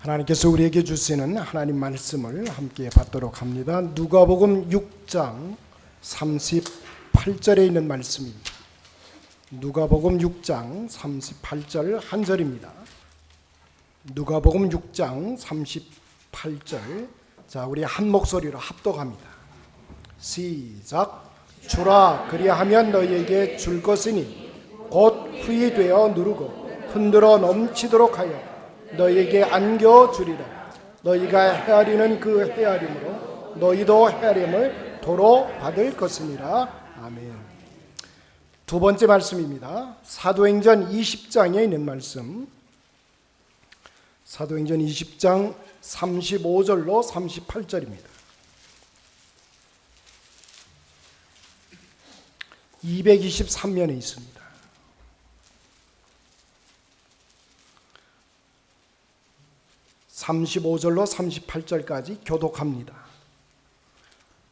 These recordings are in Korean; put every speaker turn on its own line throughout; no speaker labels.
하나님께서 우리에게 주시는 하나님 말씀을 함께 받도록 합니다. 누가복음 6장 38절에 있는 말씀입니다. 누가복음 6장 38절 한 절입니다. 누가복음 6장 38절 자 우리 한 목소리로 합독합니다. 시작 주라 그리하면 너희에게 줄 것이니 곧 후이 되어 누르고 흔들어 넘치도록 하여 너희에게 안겨 주리라. 너희가 헤아리는 그 헤아림으로 너희도 헤아림을 도로 받을 것이니라. 아멘. 두 번째 말씀입니다. 사도행전 20장에 있는 말씀. 사도행전 20장 35절로 38절입니다. 223면에 있습니다. (35절로) (38절까지) 교독합니다.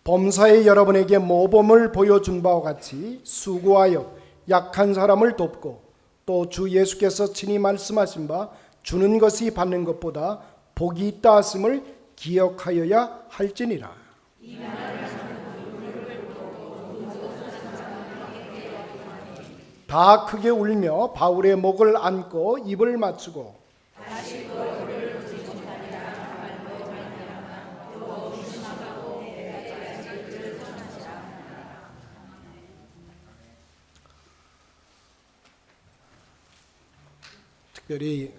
범사에 여러분에게 모범을 보여준 바와 같이 수고하여 약한 사람을 돕고 또 주 예수께서 친히 말씀하신 바 주는 것이 받는 것보다 복이 있다 하심을 기억하여야 할지니라. 다 크게 울며 바울의 목을 안고 입을 맞추고 특별히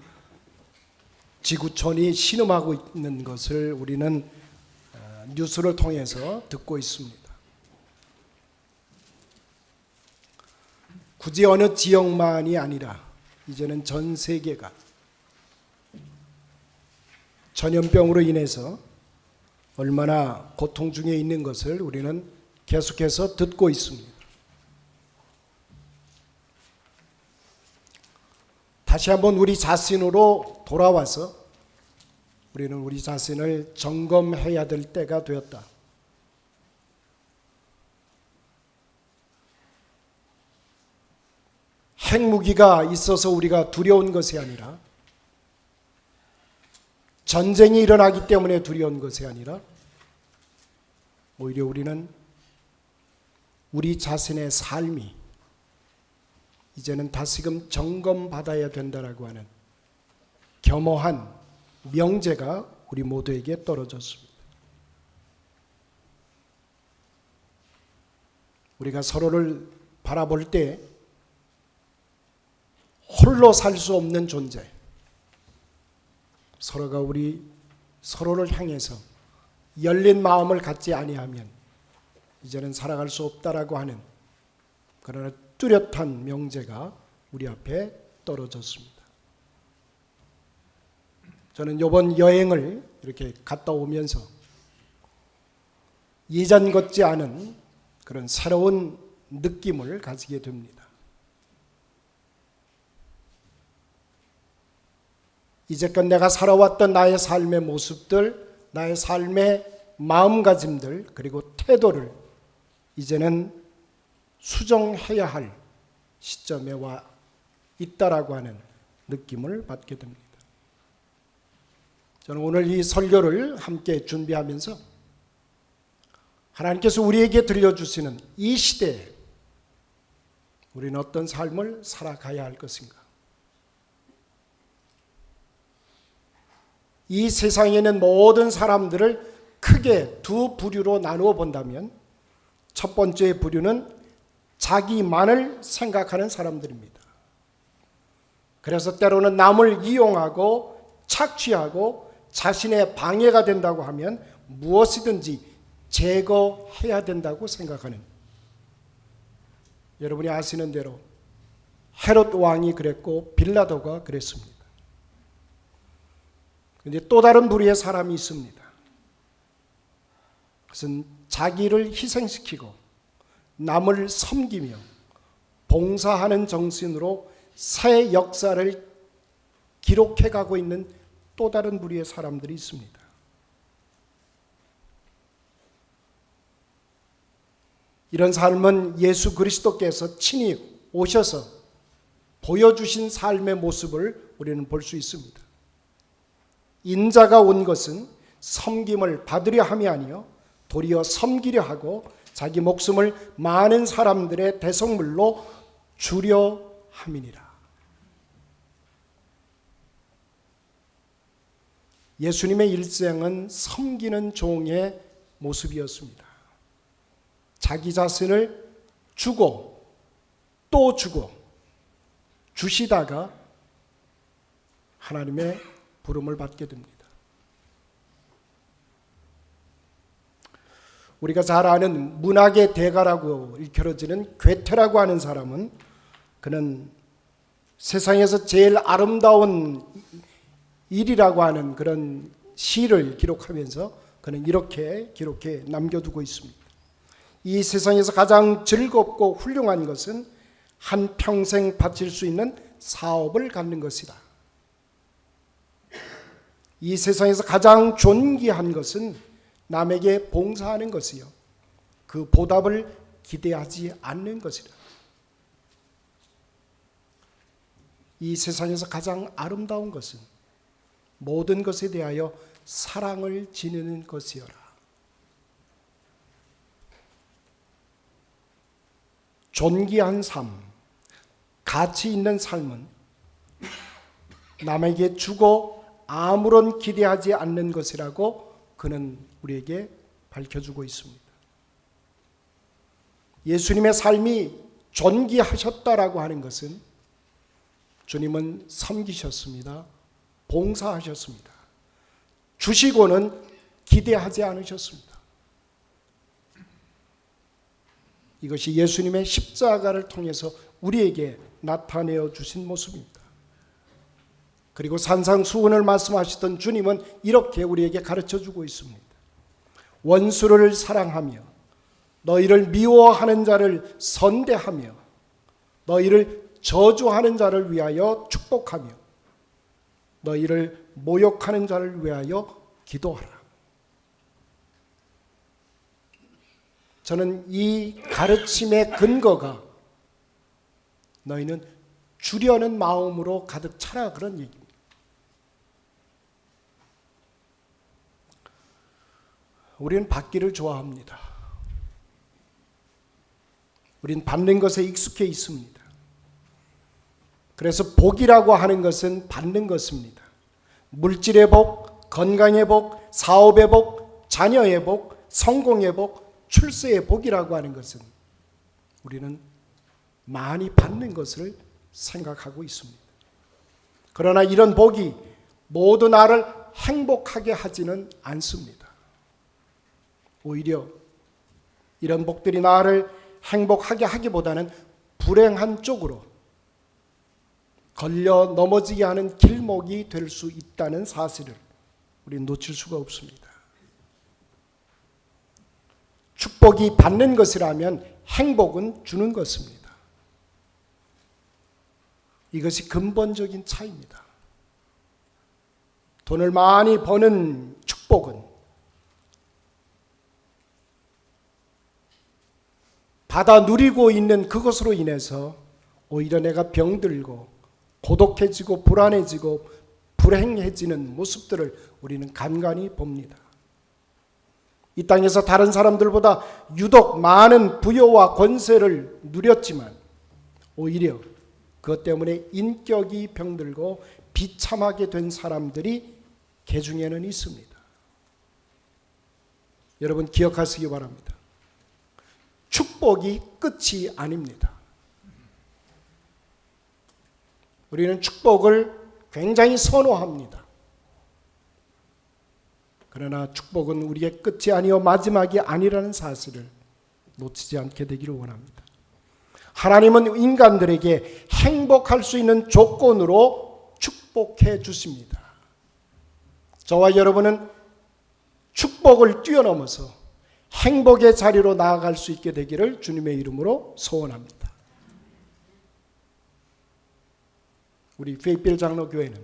지구촌이 신음하고 있는 것을 우리는 어, 뉴스를 통해서 듣고 있습니다. 굳이 어느 지역만이 아니라 이제는 전 세계가 전염병으로 인해서 얼마나 고통 중에 있는 것을 우리는 계속해서 듣고 있습니다. 다시 한번 우리 자신으로 돌아와서 우리는 우리 자신을 점검해야 될 때가 되었다. 핵무기가 있어서 우리가 두려운 것이 아니라 전쟁이 일어나기 때문에 두려운 것이 아니라 오히려 우리는 우리 자신의 삶이 이제는 다시금 점검받아야 된다라고 하는 겸허한 명제가 우리 모두에게 떨어졌습니다. 우리가 서로를 바라볼 때 홀로 살 수 없는 존재. 서로가 우리 서로를 향해서 열린 마음을 갖지 아니하면 이제는 살아갈 수 없다라고 하는 그러나 뚜렷한 명제가 우리 앞에 떨어졌습니다. 저는 이번 여행을 이렇게 갔다 오면서 예전 같지 않은 그런 새로운 느낌을 가지게 됩니다. 이제껏 내가 살아왔던 나의 삶의 모습들, 나의 삶의 마음가짐들, 그리고 태도를 이제는 수정해야 할 시점에 와 있다라고 하는 느낌을 받게 됩니다. 저는 오늘 이 설교를 함께 준비하면서 하나님께서 우리에게 들려주시는 이 시대에 우리는 어떤 삶을 살아가야 할 것인가? 이 세상에는 모든 사람들을 크게 두 부류로 나누어 본다면 첫 번째 부류는 자기만을 생각하는 사람들입니다. 그래서 때로는 남을 이용하고 착취하고 자신의 방해가 된다고 하면 무엇이든지 제거해야 된다고 생각하는 여러분이 아시는 대로 헤롯 왕이 그랬고 빌라도가 그랬습니다. 근데 또 다른 부류의 사람이 있습니다. 그것은 자기를 희생시키고 남을 섬기며 봉사하는 정신으로 새 역사를 기록해 가고 있는 또 다른 부류의 사람들이 있습니다. 이런 삶은 예수 그리스도께서 친히 오셔서 보여주신 삶의 모습을 우리는 볼 수 있습니다. 인자가 온 것은 섬김을 받으려 함이 아니요 도리어 섬기려 하고 자기 목숨을 많은 사람들의 대성물로 주려 함이니라. 예수님의 일생은 섬기는 종의 모습이었습니다. 자기 자신을 주고 또 주고 주시다가 하나님의 부름을 받게 됩니다. 우리가 잘 아는 문학의 대가라고 일컬어지는 괴테라고 하는 사람은 그는 세상에서 제일 아름다운 일이라고 하는 그런 시를 기록하면서 그는 이렇게 기록해 남겨두고 있습니다. 이 세상에서 가장 즐겁고 훌륭한 것은 한 평생 바칠 수 있는 사업을 갖는 것이다. 이 세상에서 가장 존귀한 것은 남에게 봉사하는 것이요. 그 보답을 기대하지 않는 것이다. 이 세상에서 가장 아름다운 것은 모든 것에 대하여 사랑을 지니는 것이여라. 존귀한 삶, 가치 있는 삶은 남에게 주고 아무런 기대하지 않는 것이라고 그는 우리에게 밝혀주고 있습니다. 예수님의 삶이 존귀하셨다라고 하는 것은 주님은 섬기셨습니다. 봉사하셨습니다. 주시고는 기대하지 않으셨습니다. 이것이 예수님의 십자가를 통해서 우리에게 나타내어 주신 모습입니다. 그리고 산상수훈을 말씀하시던 주님은 이렇게 우리에게 가르쳐 주고 있습니다. 원수를 사랑하며 너희를 미워하는 자를 선대하며 너희를 저주하는 자를 위하여 축복하며 너희를 모욕하는 자를 위하여 기도하라. 저는 이 가르침의 근거가 너희는 주려는 마음으로 가득 차라 그런 얘기입니다. 우리는 받기를 좋아합니다. 우리는 받는 것에 익숙해 있습니다. 그래서 복이라고 하는 것은 받는 것입니다. 물질의 복, 건강의 복, 사업의 복, 자녀의 복, 성공의 복, 출세의 복이라고 하는 것은 우리는 많이 받는 것을 생각하고 있습니다. 그러나 이런 복이 모두 나를 행복하게 하지는 않습니다. 오히려 이런 복들이 나를 행복하게 하기보다는 불행한 쪽으로 걸려 넘어지게 하는 길목이 될 수 있다는 사실을 우리는 놓칠 수가 없습니다. 축복이 받는 것이라면 행복은 주는 것입니다. 이것이 근본적인 차이입니다. 돈을 많이 버는 축복은 받아 누리고 있는 그것으로 인해서 오히려 내가 병들고 고독해지고 불안해지고 불행해지는 모습들을 우리는 간간히 봅니다. 이 땅에서 다른 사람들보다 유독 많은 부여와 권세를 누렸지만 오히려 그것 때문에 인격이 병들고 비참하게 된 사람들이 개 중에는 있습니다. 여러분 기억하시기 바랍니다. 축복이 끝이 아닙니다. 우리는 축복을 굉장히 선호합니다. 그러나 축복은 우리의 끝이 아니요 마지막이 아니라는 사실을 놓치지 않게 되기를 원합니다. 하나님은 인간들에게 행복할 수 있는 조건으로 축복해 주십니다. 저와 여러분은 축복을 뛰어넘어서 행복의 자리로 나아갈 수 있게 되기를 주님의 이름으로 소원합니다. 우리 페이필 장로교회는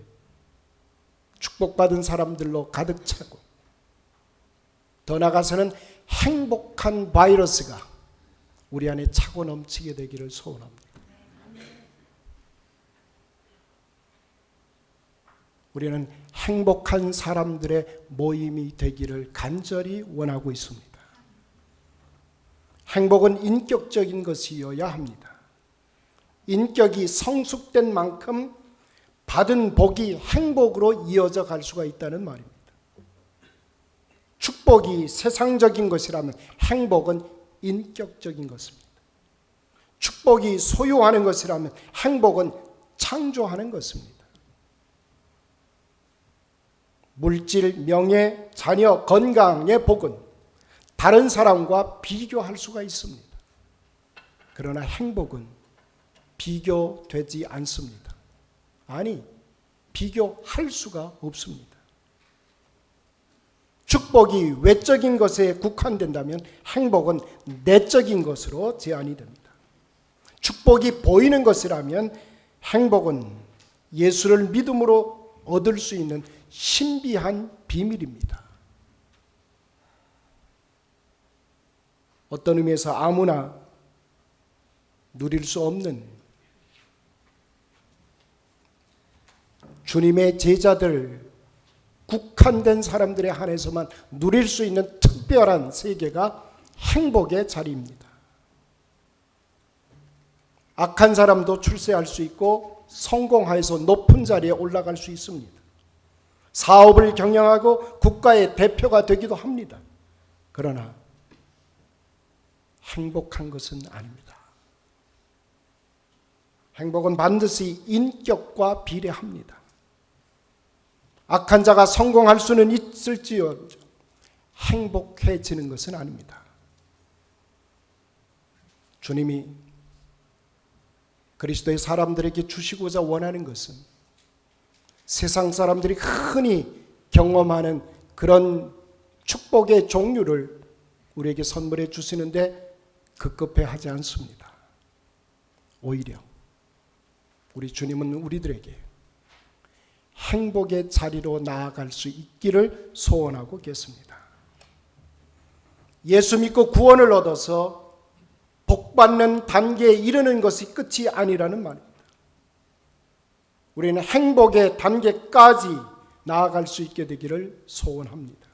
축복받은 사람들로 가득 차고 더 나아가서는 행복한 바이러스가 우리 안에 차고 넘치게 되기를 소원합니다. 우리는 행복한 사람들의 모임이 되기를 간절히 원하고 있습니다. 행복은 인격적인 것이어야 합니다. 인격이 성숙된 만큼 받은 복이 행복으로 이어져 갈 수가 있다는 말입니다. 축복이 세상적인 것이라면 행복은 인격적인 것입니다. 축복이 소유하는 것이라면 행복은 창조하는 것입니다. 물질, 명예, 자녀, 건강의 복은 다른 사람과 비교할 수가 있습니다. 그러나 행복은 비교되지 않습니다. 아니, 비교할 수가 없습니다. 축복이 외적인 것에 국한된다면 행복은 내적인 것으로 제한이 됩니다. 축복이 보이는 것이라면 행복은 예수를 믿음으로 얻을 수 있는 신비한 비밀입니다. 어떤 의미에서 아무나 누릴 수 없는 주님의 제자들 국한된 사람들에 한해서만 누릴 수 있는 특별한 세계가 행복의 자리입니다. 악한 사람도 출세할 수 있고 성공하여서 높은 자리에 올라갈 수 있습니다. 사업을 경영하고 국가의 대표가 되기도 합니다. 그러나 행복한 것은 아닙니다. 행복은 반드시 인격과 비례합니다. 악한 자가 성공할 수는 있을지언정 행복해지는 것은 아닙니다. 주님이 그리스도의 사람들에게 주시고자 원하는 것은 세상 사람들이 흔히 경험하는 그런 축복의 종류를 우리에게 선물해 주시는데 급급해 하지 않습니다. 오히려 우리 주님은 우리들에게 행복의 자리로 나아갈 수 있기를 소원하고 계십니다. 예수 믿고 구원을 얻어서 복받는 단계에 이르는 것이 끝이 아니라는 말입니다. 우리는 행복의 단계까지 나아갈 수 있게 되기를 소원합니다.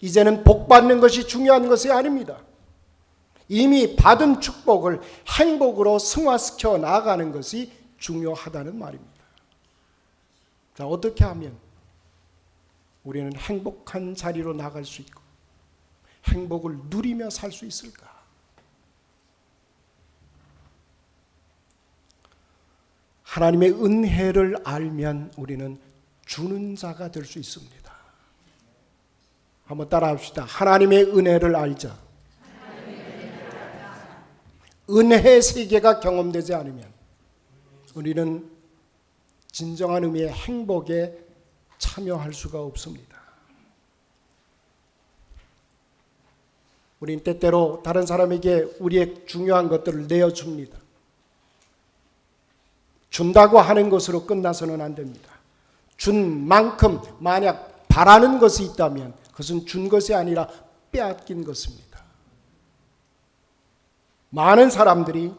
이제는 복받는 것이 중요한 것이 아닙니다. 이미 받은 축복을 행복으로 승화시켜 나아가는 것이 중요하다는 말입니다. 자, 어떻게 하면 우리는 행복한 자리로 나갈 수 있고 행복을 누리며 살 수 있을까? 하나님의 은혜를 알면 우리는 주는 자가 될 수 있습니다. 한번 따라 합시다. 하나님의 은혜를 알자. 은혜의 세계가 경험되지 않으면 우리는 진정한 의미의 행복에 참여할 수가 없습니다. 우린 때때로 다른 사람에게 우리의 중요한 것들을 내어줍니다. 준다고 하는 것으로 끝나서는 안 됩니다. 준 만큼 만약 바라는 것이 있다면 그것은 준 것이 아니라 빼앗긴 것입니다. 많은 사람들이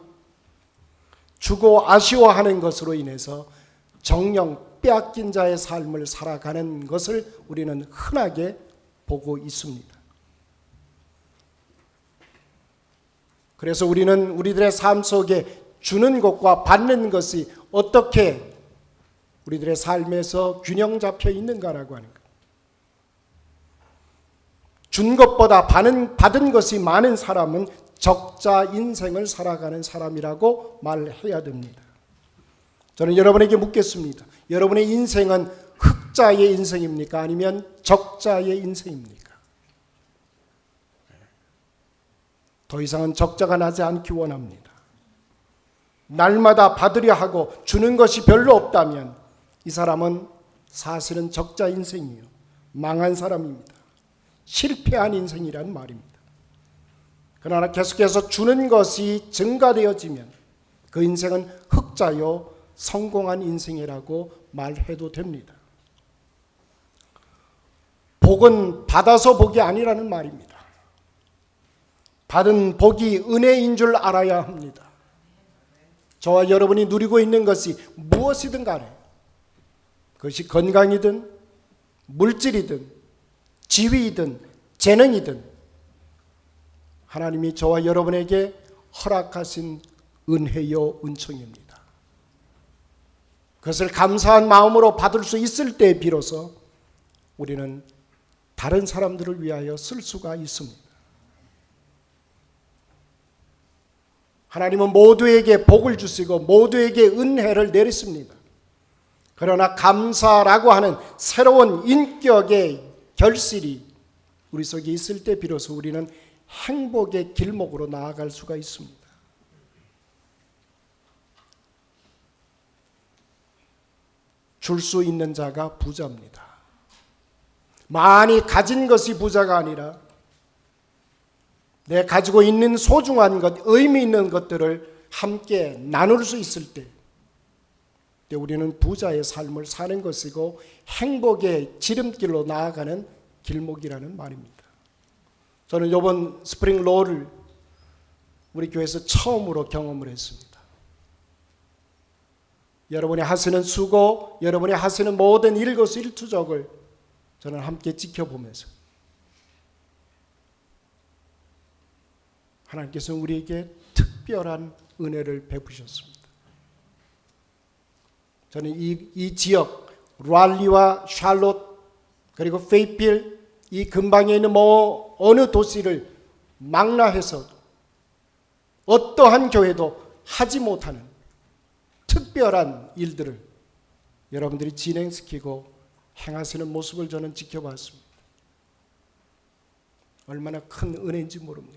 주고 아쉬워하는 것으로 인해서 정령 빼앗긴 자의 삶을 살아가는 것을 우리는 흔하게 보고 있습니다. 그래서 우리는 우리들의 삶 속에 주는 것과 받는 것이 어떻게 우리들의 삶에서 균형 잡혀 있는가라고 하는 것. 준 것보다 받은, 받은 것이 많은 사람은 적자 인생을 살아가는 사람이라고 말해야 됩니다. 저는 여러분에게 묻겠습니다. 여러분의 인생은 흑자의 인생입니까? 아니면 적자의 인생입니까? 더 이상은 적자가 나지 않기 원합니다. 날마다 받으려 하고 주는 것이 별로 없다면 이 사람은 사실은 적자 인생이요. 망한 사람입니다. 실패한 인생이란 말입니다. 그러나 계속해서 주는 것이 증가되어지면 그 인생은 흑자요 성공한 인생이라고 말해도 됩니다. 복은 받아서 복이 아니라는 말입니다. 받은 복이 은혜인 줄 알아야 합니다. 저와 여러분이 누리고 있는 것이 무엇이든 간에 그것이 건강이든 물질이든 지위이든 재능이든 하나님이 저와 여러분에게 허락하신 은혜요 은총입니다. 그것을 감사한 마음으로 받을 수 있을 때 비로소 우리는 다른 사람들을 위하여 쓸 수가 있습니다. 하나님은 모두에게 복을 주시고 모두에게 은혜를 내리십니다. 그러나 감사라고 하는 새로운 인격의 결실이 우리 속에 있을 때 비로소 우리는 행복의 길목으로 나아갈 수가 있습니다. 줄 수 있는 자가 부자입니다. 많이 가진 것이 부자가 아니라 내 가지고 있는 소중한 것, 의미 있는 것들을 함께 나눌 수 있을 때, 때 우리는 부자의 삶을 사는 것이고 행복의 지름길로 나아가는 길목이라는 말입니다. 저는 이번 스프링 롤을 우리 교회에서 처음으로 경험을 했습니다. 여러분이 하시는 수고, 여러분이 하시는 모든 일거수일투족을 저는 함께 지켜보면서 하나님께서 우리에게 특별한 은혜를 베푸셨습니다. 저는 이, 이 지역 랄리와 샬롯 그리고 페이필 이 근방에 있는 뭐 어느 도시를 망라해서 어떠한 교회도 하지 못하는 특별한 일들을 여러분들이 진행시키고 행하시는 모습을 저는 지켜봤습니다. 얼마나 큰 은혜인지 모릅니다.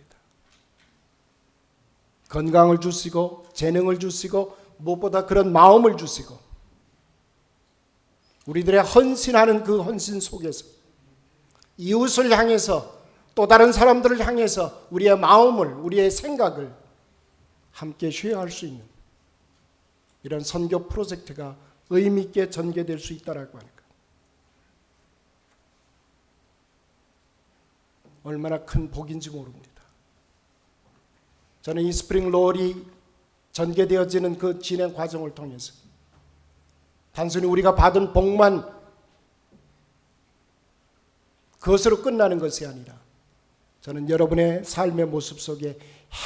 건강을 주시고 재능을 주시고 무엇보다 그런 마음을 주시고 우리들의 헌신하는 그 헌신 속에서 이웃을 향해서 또 다른 사람들을 향해서 우리의 마음을 우리의 생각을 함께 쉐어할 수 있는 이런 선교 프로젝트가 의미 있게 전개될 수 있다라고 하니까 얼마나 큰 복인지 모릅니다. 저는 이 스프링 롤이 전개되어지는 그 진행 과정을 통해서 단순히 우리가 받은 복만 그것으로 끝나는 것이 아니라 저는 여러분의 삶의 모습 속에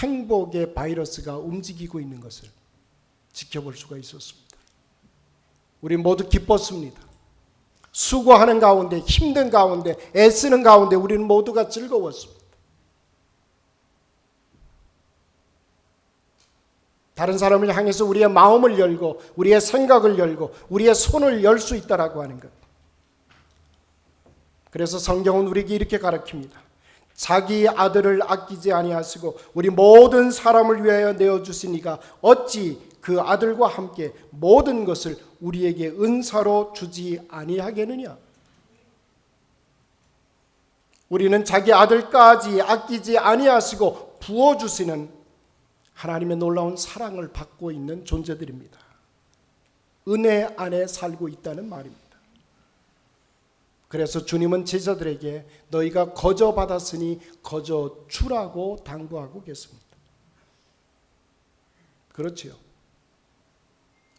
행복의 바이러스가 움직이고 있는 것을 지켜볼 수가 있었습니다. 우리 모두 기뻤습니다. 수고하는 가운데, 힘든 가운데, 애쓰는 가운데 우리는 모두가 즐거웠습니다. 다른 사람을 향해서 우리의 마음을 열고 우리의 생각을 열고 우리의 손을 열 수 있다라고 하는 것. 그래서 성경은 우리에게 이렇게 가르칩니다. 자기 아들을 아끼지 아니하시고 우리 모든 사람을 위하여 내어 주시니가 어찌 그 아들과 함께 모든 것을 우리에게 은사로 주지 아니하겠느냐? 우리는 자기 아들까지 아끼지 아니하시고 부어 주시는 하나님의 놀라운 사랑을 받고 있는 존재들입니다. 은혜 안에 살고 있다는 말입니다. 그래서 주님은 제자들에게 너희가 거저 받았으니 거저 주라고 당부하고 계십니다. 그렇지요.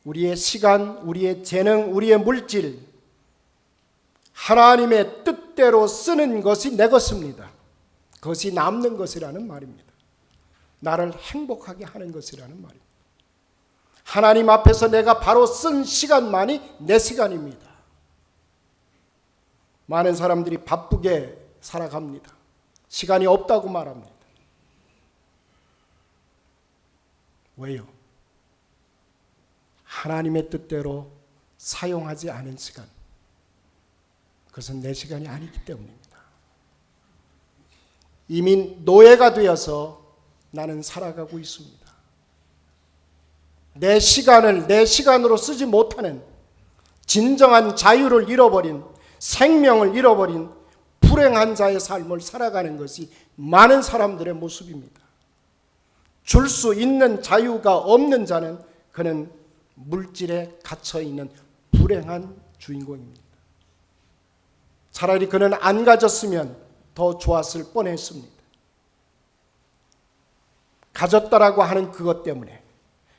우리의 시간, 우리의 재능, 우리의 물질, 하나님의 뜻대로 쓰는 것이 내 것입니다. 그것이 남는 것이라는 말입니다. 나를 행복하게 하는 것이라는 말입니다. 하나님 앞에서 내가 바로 쓴 시간만이 내 시간입니다. 많은 사람들이 바쁘게 살아갑니다. 시간이 없다고 말합니다. 왜요? 하나님의 뜻대로 사용하지 않은 시간. 그것은 내 시간이 아니기 때문입니다. 이미 노예가 되어서 나는 살아가고 있습니다. 내 시간을 내 시간으로 쓰지 못하는 진정한 자유를 잃어버린 생명을 잃어버린 불행한 자의 삶을 살아가는 것이 많은 사람들의 모습입니다. 줄 수 있는 자유가 없는 자는 그는 물질에 갇혀 있는 불행한 주인공입니다. 차라리 그는 안 가졌으면 더 좋았을 뻔했습니다. 가졌다라고 하는 그것 때문에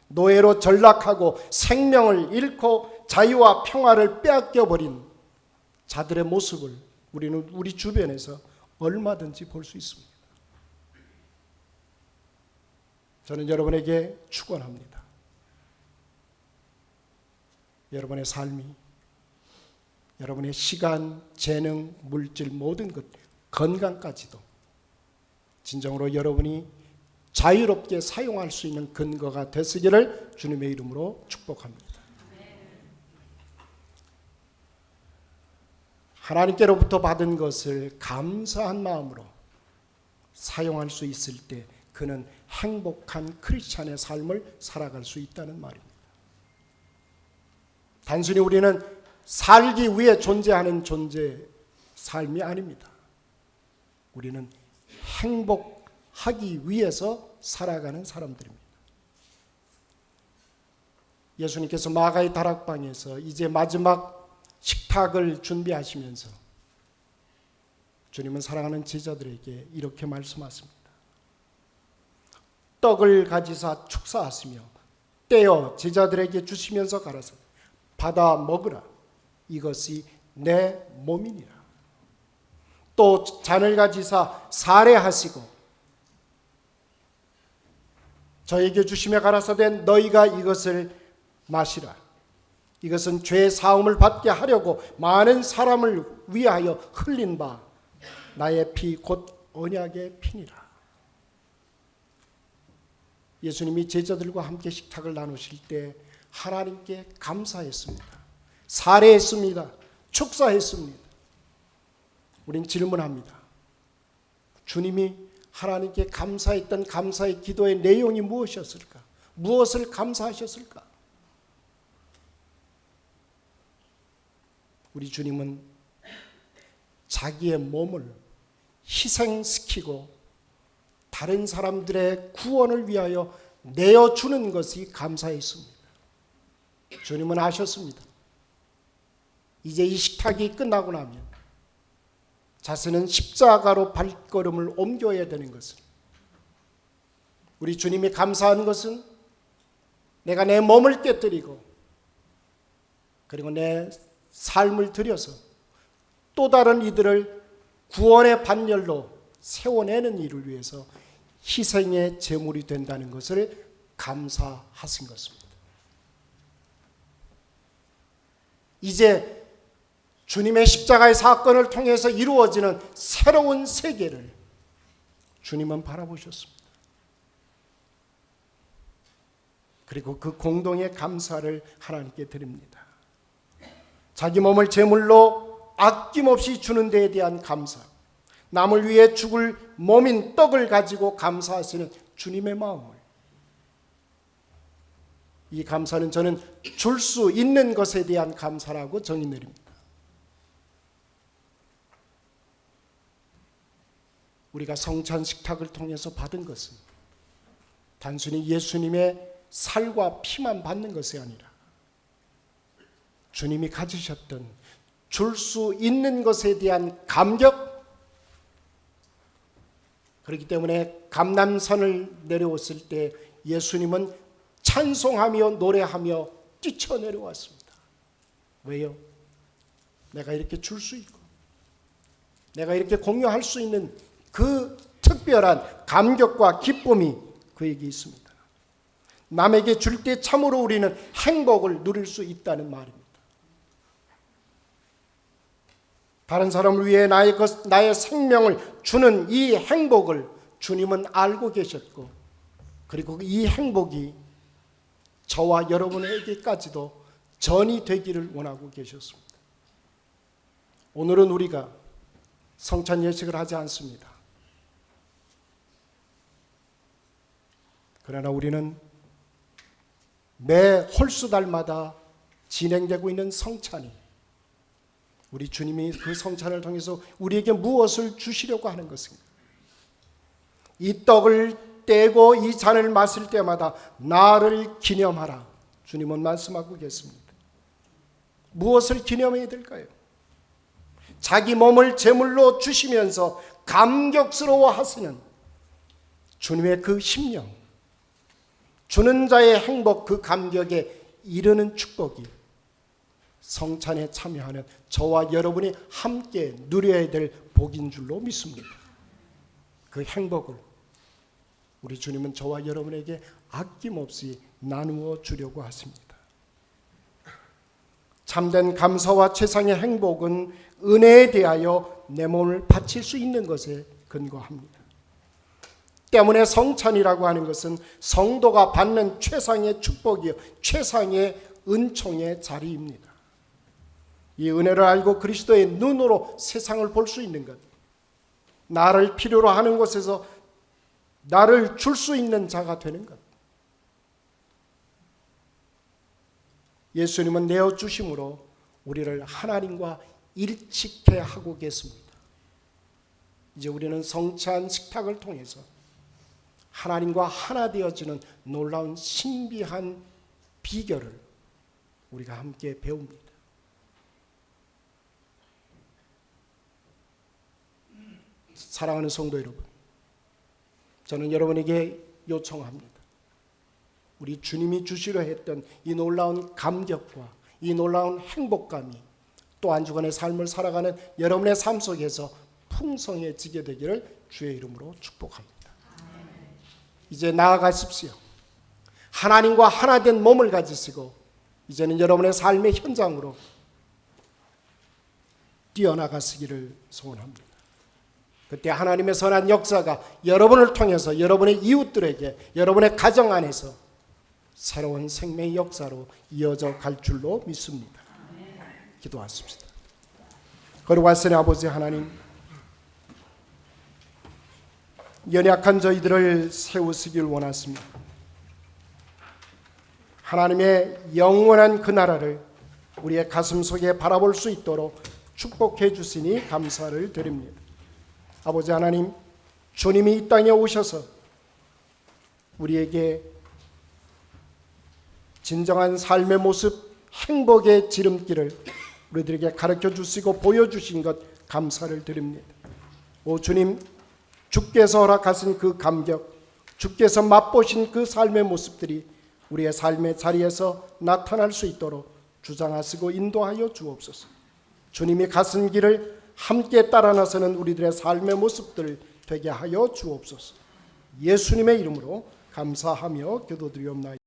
노예로 전락하고 생명을 잃고 자유와 평화를 빼앗겨 버린 자들의 모습을 우리는 우리 주변에서 얼마든지 볼 수 있습니다. 저는 여러분에게 축원합니다. 여러분의 삶이 여러분의 시간, 재능, 물질 모든 것 건강까지도 진정으로 여러분이 자유롭게 사용할 수 있는 근거가 되시기를 주님의 이름으로 축복합니다. 하나님께로부터 받은 것을 감사한 마음으로 사용할 수 있을 때 그는 행복한 크리스찬의 삶을 살아갈 수 있다는 말입니다. 단순히 우리는 살기 위해 존재하는 존재 삶이 아닙니다. 우리는 행복하기 위해서 살아가는 사람들입니다. 예수님께서 마가의 다락방에서 이제 마지막 식탁을 준비하시면서 주님은 사랑하는 제자들에게 이렇게 말씀하십니다. 떡을 가지사 축사하시며 떼어 제자들에게 주시면서 가라사 받아 먹으라 이것이 내 몸이니라. 또 잔을 가지사 사례하시고 저에게 주시며 가라사대 너희가 이것을 마시라. 이것은 죄 사함을 받게 하려고 많은 사람을 위하여 흘린 바 나의 피 곧 언약의 피니라. 예수님이 제자들과 함께 식탁을 나누실 때 하나님께 감사했습니다. 사례했습니다. 축사했습니다. 우린 질문합니다. 주님이 하나님께 감사했던 감사의 기도의 내용이 무엇이었을까? 무엇을 감사하셨을까? 우리 주님은 자기의 몸을 희생시키고 다른 사람들의 구원을 위하여 내어주는 것이 감사했습니다. 주님은 아셨습니다. 이제 이 식탁이 끝나고 나면 자신은 십자가로 발걸음을 옮겨야 되는 것을 우리 주님이 감사한 것은 내가 내 몸을 깨뜨리고 그리고 내 삶을 들여서 또 다른 이들을 구원의 반열로 세워내는 일을 위해서 희생의 제물이 된다는 것을 감사하신 것입니다. 이제 주님의 십자가의 사건을 통해서 이루어지는 새로운 세계를 주님은 바라보셨습니다. 그리고 그 공동의 감사를 하나님께 드립니다. 자기 몸을 제물로 아낌없이 주는 데에 대한 감사. 남을 위해 죽을 몸인 떡을 가지고 감사하시는 주님의 마음을. 이 감사는 저는 줄 수 있는 것에 대한 감사라고 정의 내립니다. 우리가 성찬 식탁을 통해서 받은 것은 단순히 예수님의 살과 피만 받는 것이 아니라 주님이 가지셨던 줄 수 있는 것에 대한 감격 그렇기 때문에 감남산을 내려왔을 때 예수님은 찬송하며 노래하며 뛰쳐 내려왔습니다. 왜요? 내가 이렇게 줄 수 있고 내가 이렇게 공유할 수 있는 그 특별한 감격과 기쁨이 그에게 있습니다. 남에게 줄 때 참으로 우리는 행복을 누릴 수 있다는 말입니다. 다른 사람을 위해 나의, 것, 나의 생명을 주는 이 행복을 주님은 알고 계셨고, 그리고 이 행복이 저와 여러분에게까지도 전이 되기를 원하고 계셨습니다. 오늘은 우리가 성찬 예식을 하지 않습니다. 그러나 우리는 매 홀수달마다 진행되고 있는 성찬이 우리 주님이 그 성찬을 통해서 우리에게 무엇을 주시려고 하는 것인가? 이 떡을 떼고 이 잔을 마실 때마다 나를 기념하라. 주님은 말씀하고 계십니다. 무엇을 기념해야 될까요? 자기 몸을 제물로 주시면서 감격스러워 하시는 주님의 그 심령, 주는 자의 행복 그 감격에 이르는 축복이 성찬에 참여하는 저와 여러분이 함께 누려야 될 복인 줄로 믿습니다. 그 행복을 우리 주님은 저와 여러분에게 아낌없이 나누어 주려고 하십니다. 참된 감사와 최상의 행복은 은혜에 대하여 내 몸을 바칠 수 있는 것에 근거합니다. 때문에 성찬이라고 하는 것은 성도가 받는 최상의 축복이요, 최상의 은총의 자리입니다. 이 은혜를 알고 그리스도의 눈으로 세상을 볼 수 있는 것, 나를 필요로 하는 곳에서 나를 줄 수 있는 자가 되는 것. 예수님은 내어 주심으로 우리를 하나님과 일치케 하고 계십니다. 이제 우리는 성찬 식탁을 통해서 하나님과 하나 되어지는 놀라운 신비한 비결을 우리가 함께 배웁니다. 사랑하는 성도 여러분, 저는 여러분에게 요청합니다. 우리 주님이 주시려 했던 이 놀라운 감격과 이 놀라운 행복감이 또 한 주간의 삶을 살아가는 여러분의 삶 속에서 풍성해지게 되기를 주의 이름으로 축복합니다. 이제 나아가십시오. 하나님과 하나 된 몸을 가지시고 이제는 여러분의 삶의 현장으로 뛰어나가시기를 소원합니다. 그때 하나님의 선한 역사가 여러분을 통해서 여러분의 이웃들에게 여러분의 가정 안에서 새로운 생명의 역사로 이어져 갈 줄로 믿습니다. 기도하십시다. 거룩하신 아버지 하나님 연약한 저희들을 세우시길 원하십니다. 하나님의 영원한 그 나라를 우리의 가슴 속에 바라볼 수 있도록 축복해 주시니 감사를 드립니다. 아버지 하나님, 주님이 이 땅에 오셔서 우리에게 진정한 삶의 모습, 행복의 지름길을 우리들에게 가르쳐 주시고 보여주신 것 감사를 드립니다. 오 주님, 주께서 허락하신 그 감격, 주께서 맛보신 그 삶의 모습들이 우리의 삶의 자리에서 나타날 수 있도록 주장하시고 인도하여 주옵소서. 주님이 가신 길을 함께 따라 나서는 우리들의 삶의 모습들 되게 하여 주옵소서. 예수님의 이름으로 감사하며 기도드리옵나이다.